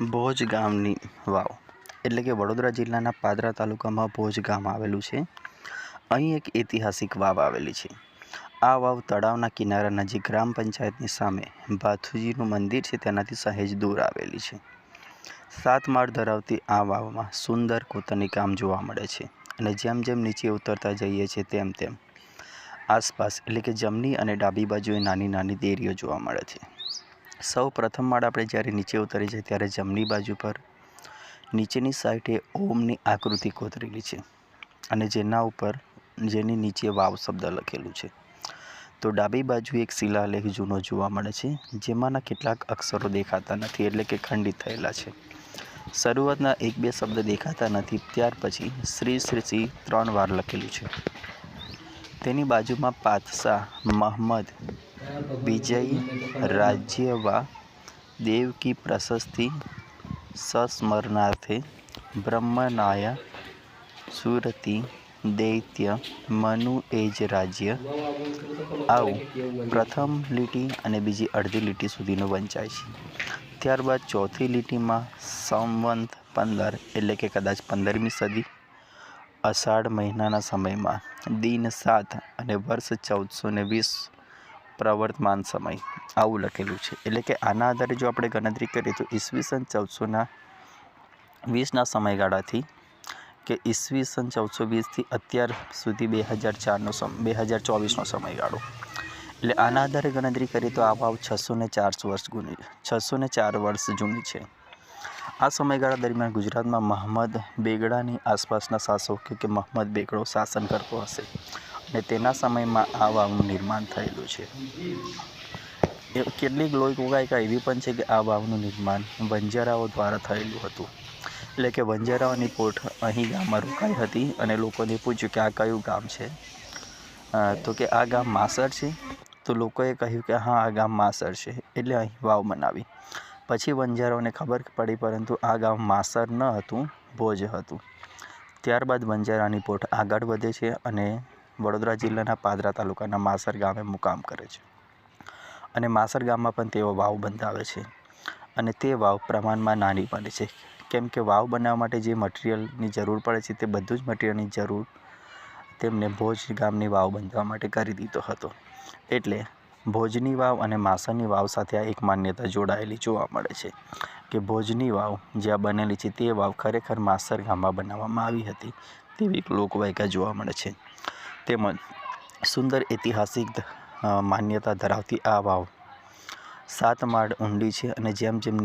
ભોજ ગામની, વાવ. એટલે કે વડોદરા જિલ્લાના પાદરા તાલુકામાં ભોજ ગામ આવેલું છે. અહીં એક ઐતિહાસિક વાવ આવેલી છે. આ વાવ તળાવના કિનારા નજીક ગ્રામ પંચાયતની સામે ભાથુજીનું મંદિર છે, તેનાથી સહેજ દૂર આવેલી છે. સાત માળ ધરાવતી આ વાવમાં સુંદર કોતરની કામ જોવા મળે છે અને જેમ જેમ નીચે ઉતરતા જઈએ છીએ, તેમ તેમ. આસપાસ એટલે કે જમણી અને ડાબી બાજુએ નાની નાની દેરીઓ જોવા મળે છે. સૌ પ્રથમ માળ આપણે જ્યારે નીચે ઉતરીએ છીએ ત્યારે જમણી બાજુ પર નીચેની સાઈડે ઓમની આકૃતિ કોતરેલી છે અને જેના ઉપર જેની નીચે વાવ શબ્દ લખેલું છે. તો ડાબી બાજુ એક શિલાલેખ જૂનો જોવા મળે છે, જેમાંના કેટલાક અક્ષરો દેખાતા નથી એટલે કે ખંડિત થયેલા છે. શરૂઆતના એક બે શબ્દ દેખાતા નથી, ત્યાર પછી શ્રી શ્રી શ્રી ત્રણ વાર લખેલું છે. તેની બાજુમાં પાતશાહ મહમ્મદ વિજય, રાજ્યવા દેવકી પ્રશસ્તિ સસ્મરણાર્થે બ્રહ્મનાયા, સુરતી, દૈત્ય, મનુ એજ રાજ્ય. આવું પ્રથમ લીટી અને બીજી અડધી લીટી સુધીનું વંચાય છે. ત્યારબાદ ચોથી લીટીમાં સંવંત પંદર, એટલે કે કદાચ પંદરમી સદી. અષાઢ મહિનાના સમયમાં દિન સાત અને વર્ષ ચૌદસો ને વીસ પ્રવર્તમાન સમય આવું લખેલું છે. એટલે કે આના આધારે જો આપણે ગણતરી કરીએ તો ઈસવીસન ચૌદસોના વીસના સમયગાળાથી કે ઈસવીસન ચૌદસો વીસથી અત્યાર સુધી બે હજાર ચારનો સમ, બે હજાર ચોવીસનો સમયગાળો. એટલે આના આધારે ગણતરી કરીએ તો આ ભાવ છસો ને ચાર વર્ષ જૂની છસો ને ચાર વર્ષ જૂની છે. આ સમયગાળા દરમિયાન ગુજરાતમાં મહંમદ બેગડાની આસપાસના શાસકો કે મહંમદ બેગડો શાસન કરતો હશે અને તેના સમયમાં આ વાવનું નિર્માણ થયેલું છે. કેટલીક લોકગાયિકા એવી પણ છે કે આ વાવનું નિર્માણ વંજારાઓ દ્વારા થયેલું હતું. એટલે કે વંજારાઓની કોઠ અહીં ગામમાં રોકાઈ હતી અને લોકોને પૂછ્યું કે આ કયું ગામ છે? તો કે આ ગામ માસર છે? તો લોકોએ કહ્યું કે હા, આ ગામ માસર છે. એટલે અહીં વાવ બનાવી પછી વંજારાઓને ખબર પડી પરંતુ આ ગામ માસર ન હતું, ભોજ હતું. ત્યારબાદ વંજારાની પોટ આગળ વધે છે અને વડોદરા જિલ્લાના પાદરા તાલુકાના માસર ગામે મુકામ કરે છે. અને માસર ગામમાં પણ તેઓ વાવ બંધાવે છે અને તે વાવ પ્રમાણમાં નાની પડે છે. કેમ કે વાવ બનાવવા માટે જે મટિરિયલની જરૂર પડે છે તે બધું જ મટિરિયલની જરૂર તેમને ભોજ ગામની વાવ બંધાવવા માટે કરી દીધો હતો. એટલે ભોજની વાવ અને માસરની વાવ સાથે આ એક માન્યતા જોડાયેલી જોવા મળે છે કે ભોજની વાવ જ્યાં બનેલી છે તે વાવ ખરેખર માસર ગામમાં બનાવવામાં આવી હતી તેવી એક લોકવાયકા જોવા મળે છે. તેમજ સુંદર ઐતિહાસિક માન્યતા ધરાવતી આ વાવ સાત માળ ઊંડી છે અને જેમ જેમ